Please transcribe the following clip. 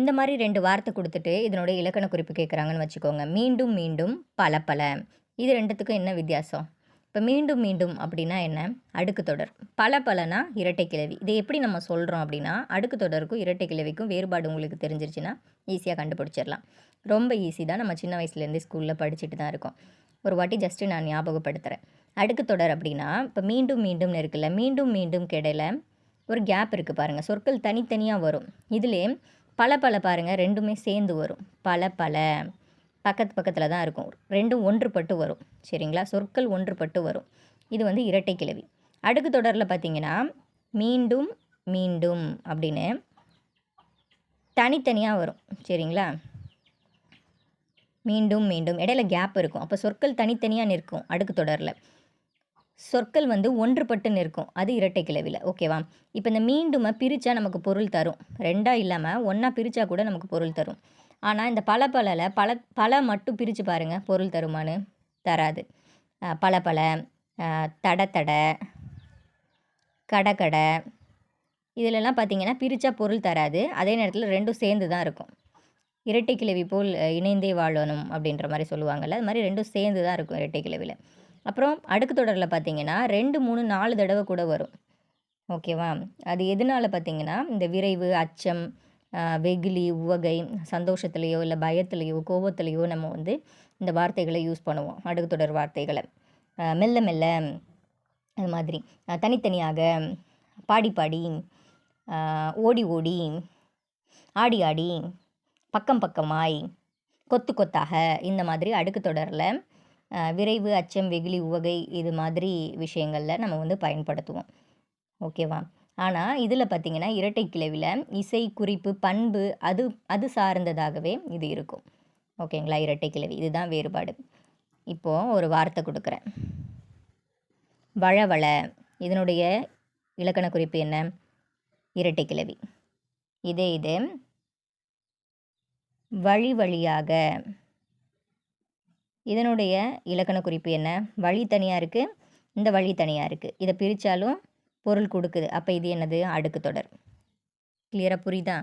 இந்த மாதிரி ரெண்டு வார்த்தை கொடுத்துட்டு இதனுடைய இலக்கண குறிப்பு கேட்குறாங்கன்னு வச்சுக்கோங்க. மீண்டும் மீண்டும் பல பல. இது ரெண்டுத்துக்கும் என்ன வித்தியாசம்? இப்போ மீண்டும் மீண்டும் அப்படின்னா என்ன? அடுக்கு தொடர். பல பலனா இரட்டை கிளவி இதை எப்படி நம்ம சொல்கிறோம் அப்படின்னா அடுக்கு தொடருக்கும் இரட்டை கிளவிக்கும் வேறுபாடு உங்களுக்கு தெரிஞ்சிருச்சுன்னா ஈஸியாக கண்டுபிடிச்சிடலாம். ரொம்ப ஈஸி தான். நம்ம சின்ன வயசுலேருந்தே ஸ்கூலில் படிச்சுட்டு தான் இருக்கோம். ஒரு வாட்டி ஜஸ்ட்டு நான் ஞாபகப்படுத்துகிறேன் அடுக்கு தொடர் அப்படின்னா இப்போ மீண்டும் மீண்டும்னு இருக்குல்ல மீண்டும் மீண்டும் கிடையில ஒரு கேப் இருக்குது பாருங்கள் சொற்கள் தனித்தனியாக வரும். இதிலே பல பல பாருங்கள் ரெண்டுமே சேர்ந்து வரும். பல பல பக்கத்து பக்கத்தில் தான் இருக்கும். ரெண்டும் ஒன்றுபட்டு வரும். சரிங்களா? சொற்கள் ஒன்றுபட்டு வரும். இது வந்து இரட்டை கிளவி அடுக்கு தொடரில் பார்த்தீங்கன்னா மீண்டும் மீண்டும் அப்படின்னு தனித்தனியாக வரும். சரிங்களா? மீண்டும் மீண்டும். இடையில கேப் இருக்கும். அப்போ சொற்கள் தனித்தனியாக நிற்கும் அடுக்கு தொடரில். சொற்கள் வந்து ஒன்றுபட்டு நிற்கும். அது இரட்டை கிளவியில் ஓகேவா இப்போ இந்த மீண்டும் பிரித்தா நமக்கு பொருள் தரும். ரெண்டாக இல்லாமல் ஒன்றா பிரித்தா கூட நமக்கு பொருள் தரும். ஆனால் இந்த பல பலல பல பல மட்டும் பிரித்து பாருங்கள் பொருள் தருமான்னு? தராது. பல பல அஹ் தட தட இதிலெல்லாம் பார்த்தீங்கன்னா பிரித்தா பொருள் தராது. அதே நேரத்தில் ரெண்டும் சேர்ந்து தான் இருக்கும். இரட்டை கிளவி போல் இணைந்தே வாழணும் அப்படின்ற மாதிரி சொல்லுவாங்கள்ல அது மாதிரி ரெண்டும் சேர்ந்து தான் இருக்கும் இரட்டை கிளவியில் அப்புறம் அடுக்கு தொடரில் பார்த்தீங்கன்னா ரெண்டு மூணு நாலு தடவை கூட வரும். ஓகேவா? அது எதனால பார்த்தீங்கன்னா இந்த விரைவு அச்சம் வெகுலி உவகை சந்தோஷத்துலேயோ இல்லை பயத்துலேயோ கோபத்துலேயோ நம்ம வந்து இந்த வார்த்தைகளை யூஸ் பண்ணுவோம். அடுக்கு தொடர் வார்த்தைகளை. மெல்ல மெல்ல அது மாதிரி. தனித்தனியாக பாடி பாடி ஓடி ஓடி ஆடி ஆடி பக்கம் பக்கமாய் கொத்து கொத்தாக இந்த மாதிரி அடுக்கு தொடரில் விரைவு அச்சம் வெகுளி உவகை இது மாதிரி விஷயங்களில் நம்ம வந்து பயன்படுத்துவோம். ஓகேவா? ஆனால் இதில் பார்த்திங்கன்னா இரட்டை கிளவியில் இசை குறிப்பு பண்பு அது அது சார்ந்ததாகவே இது இருக்கும். ஓகேங்களா? இரட்டை கிளவி. இதுதான் வேறுபாடு. இப்போது ஒரு வார்த்தை கொடுக்குறேன். வளவள இதனுடைய இலக்கண குறிப்பு என்ன? இரட்டை கிளவி. இதே இது. வழி வழியாக இதனுடைய இலக்கண குறிப்பு என்ன? வழி தனியாக இருக்குது இந்த வழி தனியாக இருக்குது இதை பிரித்தாலும் பொருள் கொடுக்குது. அப்போ இது என்னது? அடுக்கு தொடர். கிளியராக புரியுதா?